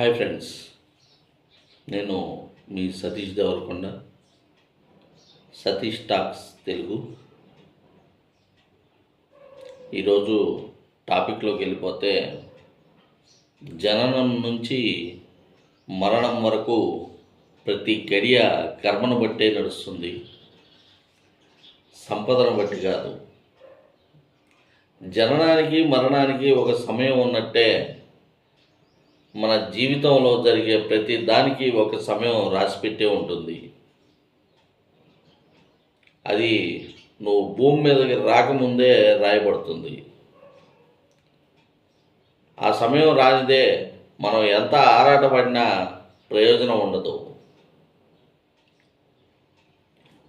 Hi friends నేను మీ Satish Devarakonda Satish talks Telugu. ఈరోజు టాపిక్లోకి వెళ్ళిపోతే జననం నుంచి మరణం వరకు ప్రతి గడియ కర్మను బట్టే నడుస్తుంది. సంపదను బట్టి కాదు. జననానికి మరణానికి ఒక సమయం ఉన్నట్టే మన జీవితంలో జరిగే ప్రతి దానికి ఒక సమయం రాసిపెట్టే ఉంటుంది. అది నువ్వు భూమి మీదకి రాకముందే రాయబడుతుంది. ఆ సమయం రానిదే మనం ఎంత ఆరాటపడినా ప్రయోజనం ఉండదు.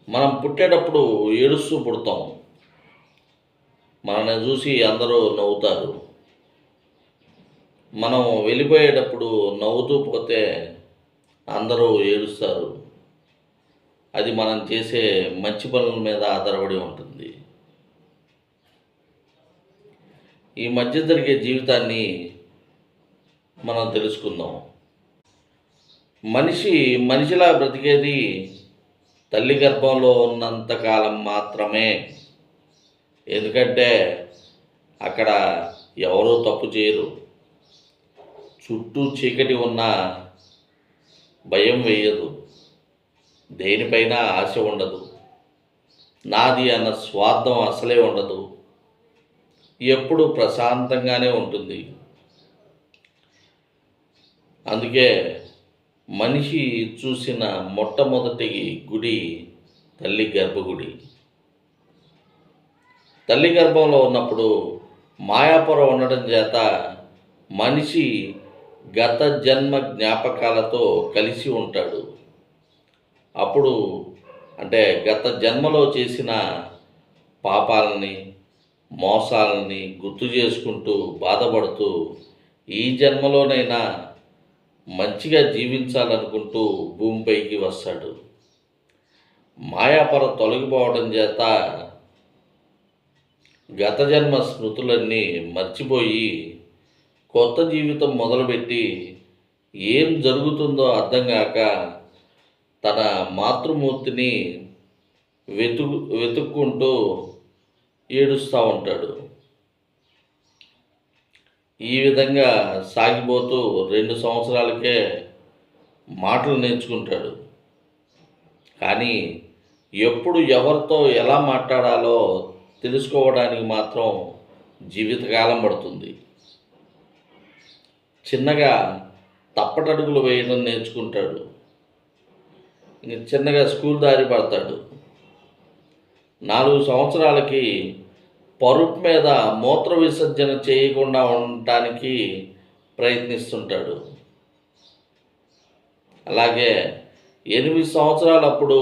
మనం పుట్టేటప్పుడు ఏడుస్తూ పుడతాం. మనల్ని చూసి అందరూ నవ్వుతారు. మనం వెళ్ళిపోయేటప్పుడు నవ్వుతూ పోతే అందరూ ఏడుస్తారు. అది మనం చేసే మంచి పనుల మీద ఆధారపడి ఉంటుంది. ఈ మధ్య జరిగే జీవితాన్ని మనం తెలుసుకుందాం. మనిషి మనిషిలా బ్రతికేది తల్లి గర్భంలో ఉన్నంత కాలం మాత్రమే. ఎందుకంటే అక్కడ ఎవరూ తప్పు చేయరు. చుట్టూ చీకటి ఉన్న భయం వేయదు. దేనిపైన ఆశ ఉండదు. నాది అన్న స్వార్థం అసలే ఉండదు. ఎప్పుడు ప్రశాంతంగానే ఉంటుంది. అందుకే మనిషి చూసిన మొట్టమొదటి గుడి తల్లి గర్భగుడి. తల్లి గర్భంలో ఉన్నప్పుడు మాయాపురం ఉండడం చేత మనిషి గత జన్మ జ్ఞాపకాలతో కలిసి ఉంటాడు. అప్పుడు అంటే గత జన్మలో చేసిన పాపాలని మోసాలని గుర్తు చేసుకుంటూ బాధపడుతూ ఈ జన్మలోనైనా మంచిగా జీవించాలనుకుంటూ భూమిపైకి వస్తాడు. మాయాపర తొలగిపోవడం చేత గత జన్మ స్మృతులన్నీ మర్చిపోయి కొత్త జీవితం మొదలుపెట్టి ఏం జరుగుతుందో అర్థం కాక తన మాతృమూర్తిని వెతు వెతుక్కుంటూ ఏడుస్తూ ఉంటాడు. ఈ విధంగా సాగిపోతూ రెండు సంవత్సరాలకే మాటలు నేర్చుకుంటాడు. కానీ ఎప్పుడు ఎవరితో ఎలా మాట్లాడాలో తెలుసుకోవడానికి మాత్రం జీవితకాలం పడుతుంది. చిన్నగా తప్పటడుగులు వేయడం నేర్చుకుంటాడు. చిన్నగా స్కూల్ దారి పడతాడు. నాలుగు సంవత్సరాలకి పరుపు మీద మూత్ర విసర్జన చేయకుండా ఉండటానికి ప్రయత్నిస్తుంటాడు. అలాగే ఎనిమిది సంవత్సరాలప్పుడు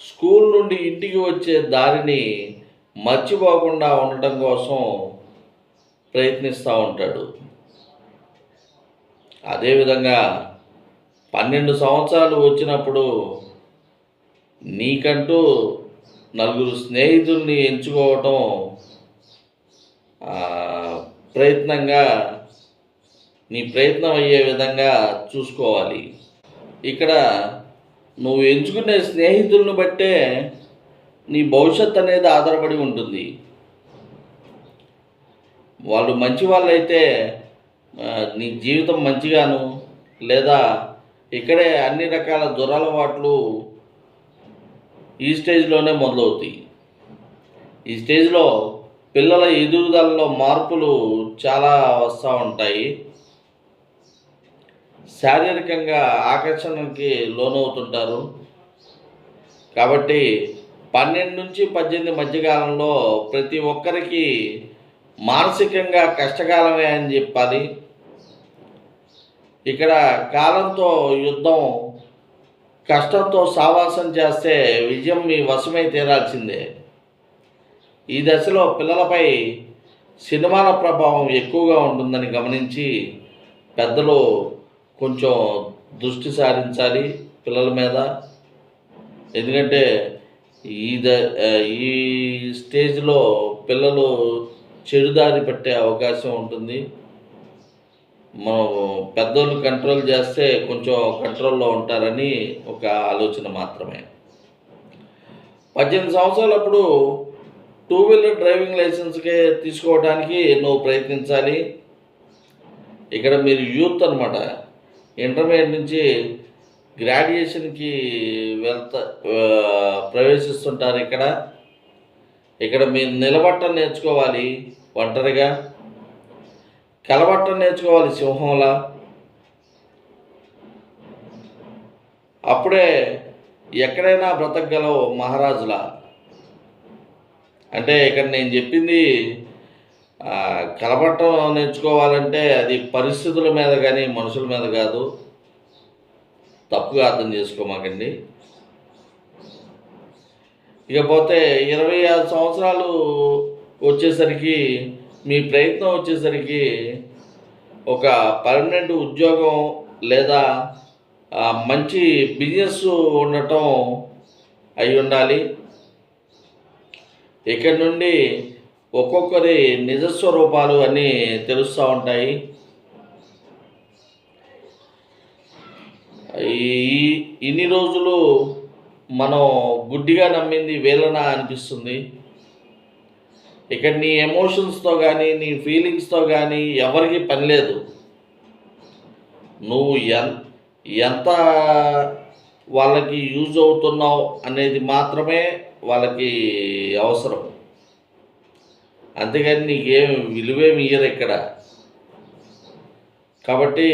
స్కూల్ నుండి ఇంటికి వచ్చే దారిని మర్చిపోకుండా ఉండటం కోసం ప్రయత్నిస్తూ ఉంటాడు. అదేవిధంగా పన్నెండు సంవత్సరాలు వచ్చినప్పుడు నీకంటూ నలుగురు స్నేహితుల్ని ఎంచుకోవటం ప్రయత్నంగా నీ ప్రయత్నం అయ్యే విధంగా చూసుకోవాలి. ఇక్కడ నువ్వు ఎంచుకునే స్నేహితులను బట్టే నీ భవిష్యత్ అనేది ఆధారపడి ఉంటుంది. వాళ్ళు మంచి వాళ్ళైతే నీ జీవితం మంచిగాను లేదా ఇక్కడే అన్ని రకాల దురలవాట్లు ఈ స్టేజ్లోనే మొదలవుతాయి. ఈ స్టేజ్లో పిల్లల ఎదుగుదలలో మార్పులు చాలా వస్తూ ఉంటాయి. శారీరకంగా ఆకర్షణకి లోనవుతుంటారు. కాబట్టి పన్నెండు నుంచి పద్దెనిమిది మధ్యకాలంలో ప్రతి ఒక్కరికి మానసికంగా కష్టకాలమే అని చెప్పాలి. ఇక్కడ కాలంతో యుద్ధం కష్టంతో సావాసం చేస్తే విజయం మీ వశమై తీరాల్సిందే. ఈ దశలో పిల్లలపై సినిమాల ప్రభావం ఎక్కువగా ఉంటుందని గమనించి పెద్దలు కొంచెం దృష్టి సారించాలి పిల్లల మీద. ఎందుకంటే ఈ ద ఈ స్టేజ్లో పిల్లలు చెడుదారి పట్టే అవకాశం ఉంటుంది. మనం పెద్దోళ్ళు కంట్రోల్ చేస్తే కొంచెం కంట్రోల్లో ఉంటారని ఒక ఆలోచన మాత్రమే. పద్దెనిమిది సంవత్సరాలప్పుడు టూ వీలర్ డ్రైవింగ్ లైసెన్స్కే తీసుకోవడానికి నువ్వు ప్రయత్నించాలి. ఇక్కడ మీరు యూత్ అనమాట ఇంటర్మీడియట్ నుంచి గ్రాడ్యుయేషన్కి వెళ్తా ప్రవేశిస్తుంటారు ఇక్కడ. ఇక్కడ మీరు నిలబట్టం నేర్చుకోవాలి ఒంటరిగా. కలబట్టం నేర్చుకోవాలి సింహంలా. అప్పుడే ఎక్కడైనా బ్రతకగలవు మహారాజులా. అంటే ఇక్కడ నేను చెప్పింది కలబట్టం నేర్చుకోవాలంటే అది పరిస్థితుల మీద కానీ మనుషుల మీద కాదు. తప్పుగా అర్థం చేసుకోమాకండి. ఇకపోతే ఇరవై ఆరు సంవత్సరాలు వచ్చేసరికి మీ ప్రయత్నం వచ్చేసరికి ఒక పర్మనెంట్ ఉద్యోగం లేదా మంచి బిజినెస్ ఉండటం అయి ఉండాలి. ఇక్కడ నుండి ఒక్కొక్కరి నిజస్వరూపాలు అన్నీ తెలుస్తూ ఉంటాయి. ఈ ఇన్ని రోజులు మనం గుడ్డిగా నమ్మింది వీళ్ళనా అనిపిస్తుంది. ఇక్కడ నీ ఎమోషన్స్తో కానీ నీ ఫీలింగ్స్తో కానీ ఎవరికి పని లేదు. నువ్వు ఎన్ ఎంత వాళ్ళకి యూజ్ అవుతున్నావు అనేది మాత్రమే వాళ్ళకి అవసరం. అంతేగాని నీకేం విలువేమి ఇయ్యరు ఇక్కడ. కాబట్టి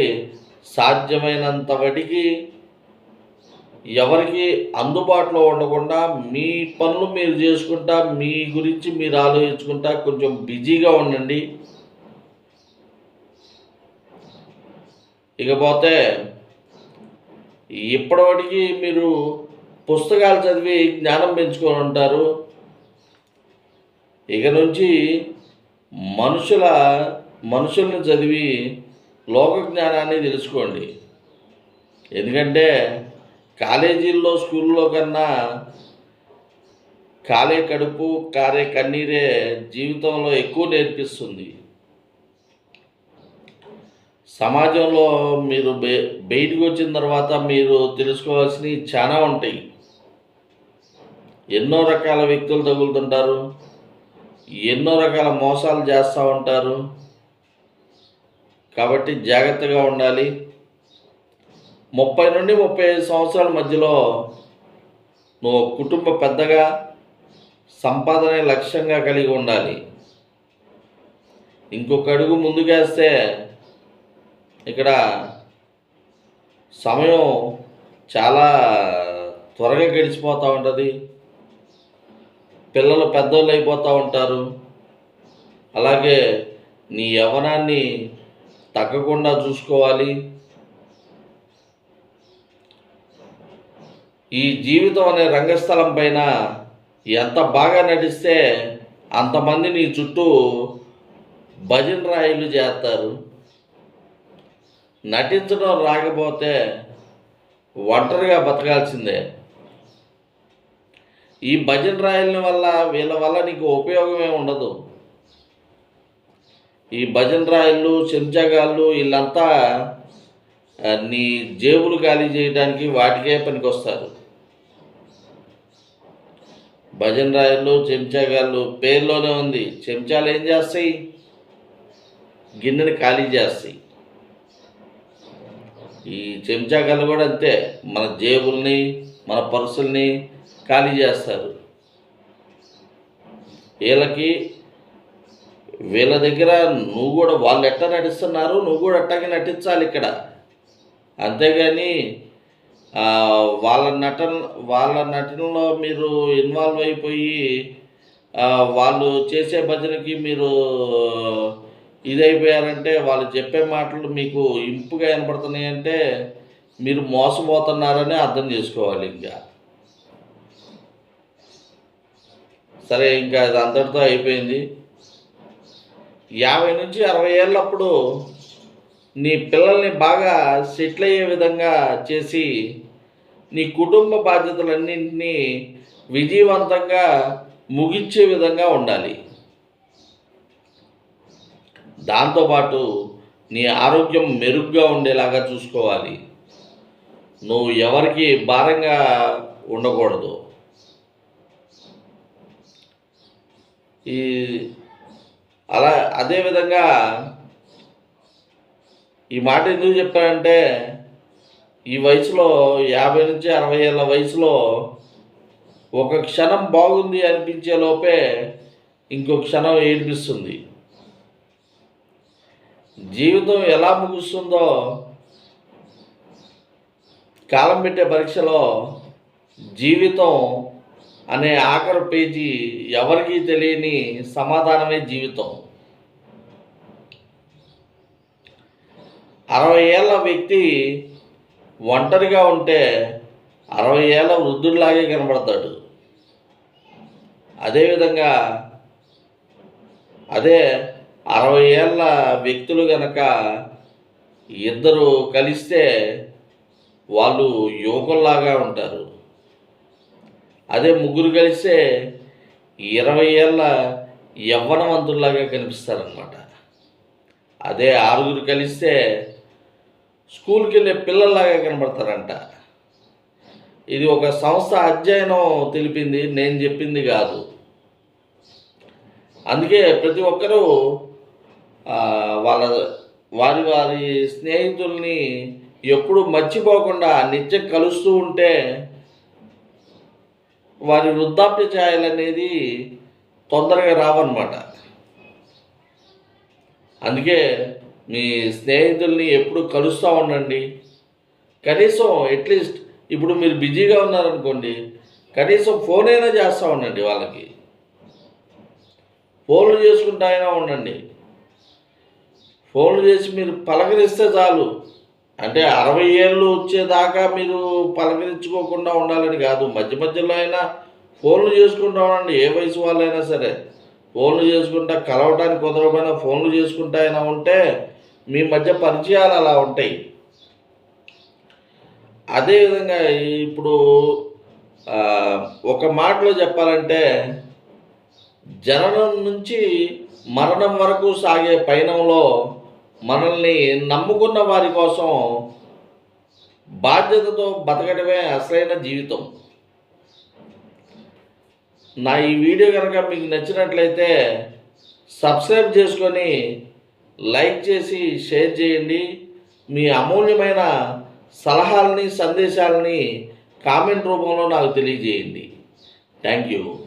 సాధ్యమైనంత వాటికి ఎవరికి అందుబాటులో ఉండకుండా మీ పనులు మీరు చేసుకుంటా మీ గురించి మీరు ఆలోచించుకుంటా కొంచెం బిజీగా ఉండండి. ఇకపోతే ఇప్పటివరకు మీరు పుస్తకాలు చదివి జ్ఞానం పెంచుకొని ఉంటారు. ఇక నుంచి మనుషుల మనుషుల్ని చదివి లోక జ్ఞానాన్ని తెలుసుకోండి. ఎందుకంటే కాలేజీల్లో స్కూల్లో కన్నా కాలే కడుపు కారే కన్నీరే జీవితంలో ఎక్కువ నేర్పిస్తుంది. సమాజంలో మీరు బె బయటకు వచ్చిన తర్వాత మీరు తెలుసుకోవాల్సినవి చాలా ఉంటాయి. ఎన్నో రకాల వ్యక్తులు తగులుతుంటారు. ఎన్నో రకాల మోసాలు చేస్తూ ఉంటారు. కాబట్టి జాగ్రత్తగా ఉండాలి. ముప్పై నుండి ముప్పై ఐదు సంవత్సరాల మధ్యలో నువ్వు కుటుంబ పెద్దగా సంపాదన లక్ష్యంగా కలిగి ఉండాలి. ఇంకొక అడుగు ముందుకేస్తే ఇక్కడ సమయం చాలా త్వరగా గడిచిపోతూ ఉంటుంది. పిల్లలు పెద్దోళ్ళు అయిపోతూ ఉంటారు. అలాగే నీ యవనాన్ని తగ్గకుండా చూసుకోవాలి. ఈ జీవితం అనే రంగస్థలం పైన ఎంత బాగా నటిస్తే అంతమంది నీ చుట్టూ భజన రాయిలు చేస్తారు. నటించడం రాకపోతే ఒంటరిగా బతకాల్సిందే. ఈ భజన రాయల వల్ల వీళ్ళ వల్ల నీకు ఉపయోగమే ఉండదు. ఈ భజన రాయలు చెంచగాళ్ళు వీళ్ళంతా నీ జేబులు ఖాళీ చేయడానికి వాటికే పనికొస్తారు. భజన రాయలు చెంచాగాళ్ళు పేర్లోనే ఉంది. చెంచాలు ఏం చేస్తాయి? గిన్నెని ఖాళీ చేస్తాయి. ఈ చెంచాగాళ్ళు కూడా అంతే. మన జేబుల్ని మన పర్సుల్ని ఖాళీ చేస్తారు. వీళ్ళకి వీళ్ళ దగ్గర నువ్వు కూడా వాళ్ళు ఎట్టా నటిస్తున్నారు? నువ్వు కూడా అట్టాగే నటించాలి ఇక్కడ. అంతేగాని వాళ్ళ నటన వాళ్ళ నటనలో మీరు ఇన్వాల్వ్ అయిపోయి వాళ్ళు చేసే భజనకి మీరు ఇదైపోయారంటే వాళ్ళు చెప్పే మాటలు మీకు ఇంపుగా వినపడుతున్నాయి అంటే మీరు మోసపోతున్నారని అర్థం చేసుకోవాలి ఇంకా. సరే ఇంకా అది అంతటితో అయిపోయింది. యాభై నుంచి అరవై ఏళ్ళప్పుడు నీ పిల్లల్ని బాగా సెటిల్ అయ్యే విధంగా చేసి నీ కుటుంబ బాధ్యతలన్నింటినీ విజయవంతంగా ముగించే విధంగా ఉండాలి. దాంతోపాటు నీ ఆరోగ్యం మెరుగ్గా ఉండేలాగా చూసుకోవాలి. నువ్వు ఎవరికి భారంగా ఉండకూడదు. ఈ అలా అదేవిధంగా ఈ మాట ఎందుకు చెప్పానంటే ఈ వయసులో యాభై నుంచి అరవై ఏళ్ళ వయసులో ఒక క్షణం బాగుంది అనిపించే లోపే ఇంకో క్షణం ఏడిపిస్తుంది. జీవితం ఎలా ముగుస్తుందో కాలం పెట్టే పరీక్షలో జీవితం అనే ఆఖరు పేజీ ఎవరికీ తెలియని సమాధానమే జీవితం. అరవై ఏళ్ళ వ్యక్తి ఒంటరిగా ఉంటే అరవై ఏళ్ళ వృద్ధుడిలాగే కనబడతాడు. అదేవిధంగా అదే అరవై ఏళ్ళ వ్యక్తులు గనక ఇద్దరు కలిస్తే వాళ్ళు యువకుల్లాగా ఉంటారు. అదే ముగ్గురు కలిస్తే ఇరవై ఏళ్ళ యవ్వనవంతుల్లాగా కనిపిస్తారనమాట అదే ఆరుగురు కలిస్తే స్కూల్కి వెళ్ళే పిల్లల్లాగా కనబడతారంట. ఇది ఒక సంస్థ అధ్యయనం తెలిపింది నేను చెప్పింది కాదు. అందుకే ప్రతి ఒక్కరూ వాళ్ళ వారి వారి స్నేహితుల్ని ఎప్పుడు మర్చిపోకుండా నిత్యం కలుస్తూ ఉంటే వారి వృద్ధాప్య ఛాయలు అనేది తొందరగా రావన్నమాట. అందుకే మీ స్నేహితుల్ని ఎప్పుడు కలుస్తూ ఉండండి. కనీసం అట్లీస్ట్ ఇప్పుడు మీరు బిజీగా ఉన్నారనుకోండి కనీసం ఫోన్ అయినా చేస్తూ ఉండండి వాళ్ళకి. ఫోన్లు చేసుకుంటా అయినా ఉండండి. ఫోన్లు చేసి మీరు పలకరిస్తే చాలు. అంటే అరవై ఏళ్ళు వచ్చేదాకా మీరు పలకరించుకోకుండా ఉండాలని కాదు. మధ్య మధ్యలో అయినా ఫోన్లు చేసుకుంటా ఉండండి ఏ వయసు వాళ్ళైనా సరే. ఫోన్లు చేసుకుంటా కలవటానికి కుదరకపోయినా ఫోన్లు చేసుకుంటా అయినా ఉంటే మీ మధ్య పరిచయాలు అలా ఉంటాయి. అదేవిధంగా ఇప్పుడు ఒక మాటలో చెప్పాలంటే జననం నుంచి మరణం వరకు సాగే పయనంలో మనల్ని నమ్ముకున్న వారి కోసం బాధ్యతతో బతకడమే అసలైన జీవితం. నా ఈ వీడియో కనుక మీకు నచ్చినట్లయితే సబ్స్క్రైబ్ చేసుకొని లైక్ చేసి షేర్ చేయండి. మీ అమూల్యమైన సలహాలని సందేశాలని కామెంట్ రూపంలో నాకు తెలియజేయండి. Thank you.